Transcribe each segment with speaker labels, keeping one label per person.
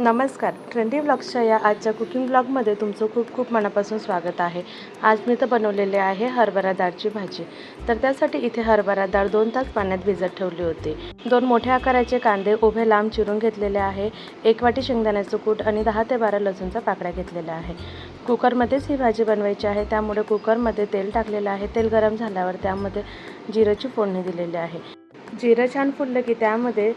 Speaker 1: नमस्कार. ट्रेंडी ब्लॉग्सच्या या आजच्या कुकिंग ब्लॉगमध्ये तुमचं खूप खूप मनापासून स्वागत आहे. आज मी तर बनवलेले आहे हरभरा डाळची भाजी. तर त्यासाठी इथे हरभरा डाळ दोन तास पाण्यात भिजत ठेवली होती. दोन मोठ्या आकाराचे कांदे उभे लांब चिरून घेतलेले आहे. एक वाटी शेंगदाण्याचं कूट आणि दहा ते बारा लसूणचा पाकड्या घेतलेल्या आहे. कुकरमध्येच ही भाजी बनवायची आहे. त्यामुळे कुकरमध्ये तेल टाकलेलं आहे. तेल गरम झाल्यावर त्यामध्ये जिऱ्याची फोडणी दिलेली आहे. जिरं छान फुललं की त्यामध्ये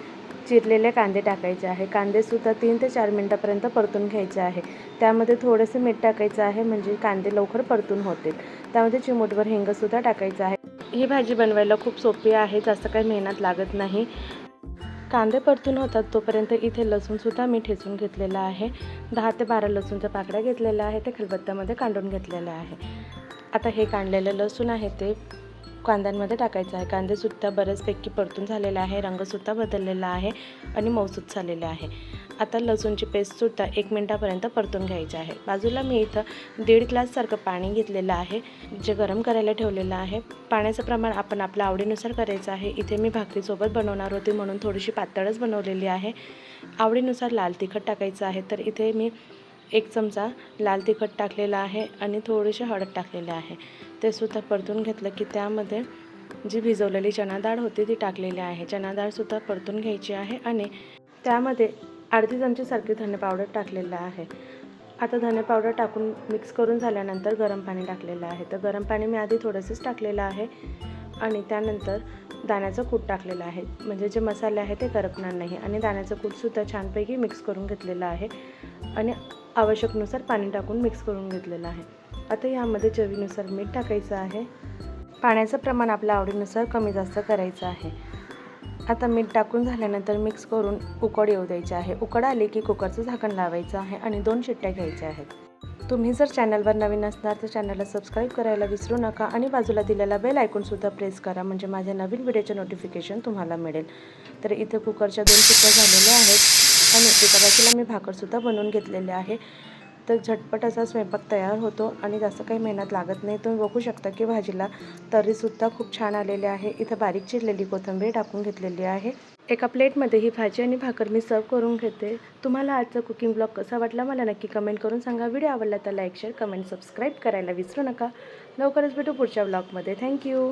Speaker 1: चिरलेले कांदे टाकायचे आहे. कांदेसुद्धा तीन ते चार मिनटापर्यंत परतून घ्यायचे आहे. त्यामध्ये थोडंसं मीठ टाकायचं आहे म्हणजे कांदे लवकर परतून होतील. त्यामध्ये चिमूटभर हिंगसुद्धा टाकायचं आहे. ही भाजी बनवायला खूप सोपी आहे जास्त काही मेहनत लागत नाही. कांदे परतून होतात तोपर्यंत इथे लसूणसुद्धा मी ठेचून घेतलेला आहे. दहा ते बारा लसूणच्या पाकड्या घेतलेल्या आहे ते खलबत्त्यामध्ये कांडून घेतलेलं आहे. आता हे काढलेलं लसूण आहे ते कांद्यांमध्ये टाकायचं आहे. कांदेसुद्धा बऱ्याचपैकी परतून झालेला आहे. रंगसुद्धा बदललेला आहे आणि मऊसूत झालेले आहे. आता लसूणची पेस्टसुद्धा एक मिनटापर्यंत परतून घ्यायची आहे. बाजूला मी इथं दीड ग्लाससारखं पाणी घेतलेलं आहे जे गरम करायला ठेवलेलं आहे. पाण्याचं प्रमाण आपण आपल्या आवडीनुसार करायचं आहे. इथे मी भाकरीसोबत बनवणार होती म्हणून थोडीशी पातळच बनवलेली आहे. आवडीनुसार लाल तिखट टाकायचं आहे. तर इथे मी एक चमचा लाल तिखट टाकलेला आहे आणि थोडीशी हळद टाकलेली आहे. ते सुद्धा परतून घेतलं की त्यामध्ये जी भिजवलेली चणा डाळ होती ती टाकलेली आहे. चणा डाळसुद्धा परतून घ्यायची आहे आणि त्यामध्ये अर्धी चमचीसारखी धने पावडर टाकलेलं आहे. आता धने पावडर टाकून मिक्स करून झाल्यानंतर गरम पाणी टाकलेलं आहे. तर गरम पाणी मी आधी थोडंसंच टाकलेलं आहे. आणि त्यानंतर दाण्याचं कूट टाकलेलं आहे. म्हणजे जे मसाले आहे ते करपणार नाही. आणि दाण्याचं कूटसुद्धा छानपैकी मिक्स करून घेतलेलं आहे. आणि आवश्यकनुसार पाणी टाकून मिक्स करून घेतलेलं आहे. आता यामध्ये चवीनुसार मीठ टाकायचं आहे. पाण्याचं प्रमाण आपल्या आवडीनुसार कमी जास्त करायचं आहे. आता मीठ टाकून झाल्यानंतर मिक्स करून उकड येऊ द्यायची आहे. उकड आली की कुकरचं झाकण लावायचं आहे आणि दोन शिट्ट्या घ्यायच्या आहेत. तुम्ही जर चॅनलवर नवीन असणार तर चॅनलला सबस्क्राईब करायला विसरू नका आणि बाजूला दिलेला बेल आयकॉनसुद्धा प्रेस करा म्हणजे माझ्या नवीन व्हिडिओचे नोटिफिकेशन तुम्हाला मिळेल. तर इथे कुकरच्या दोन शिट्ट्या झालेल्या आहेत. आणि एका बाजूला मी भाकरसुद्धा बनवून घेतलेले आहे. तर झटपट असा स्वयंपाक तयार होतो आणि जास्त काही मेहनत लागत नाही. तुम्ही बघू शकता की भाजीला तरीसुद्धा खूप छान आलेले आहे. इथं बारीक चिरलेली कोथिंबीर टाकून घेतलेली आहे. एका प्लेटमध्ये ही भाजी आणि भाकर मी सर्व करून घेते. तुम्हाला आजचा कुकिंग ब्लॉग कसा वाटला मला नक्की कमेंट करून सांगा. व्हिडिओ आवडला तर लाईक शेअर कमेंट सबस्क्राईब करायला विसरू नका. लवकरच भेटू पुढच्या ब्लॉगमध्ये. थँक्यू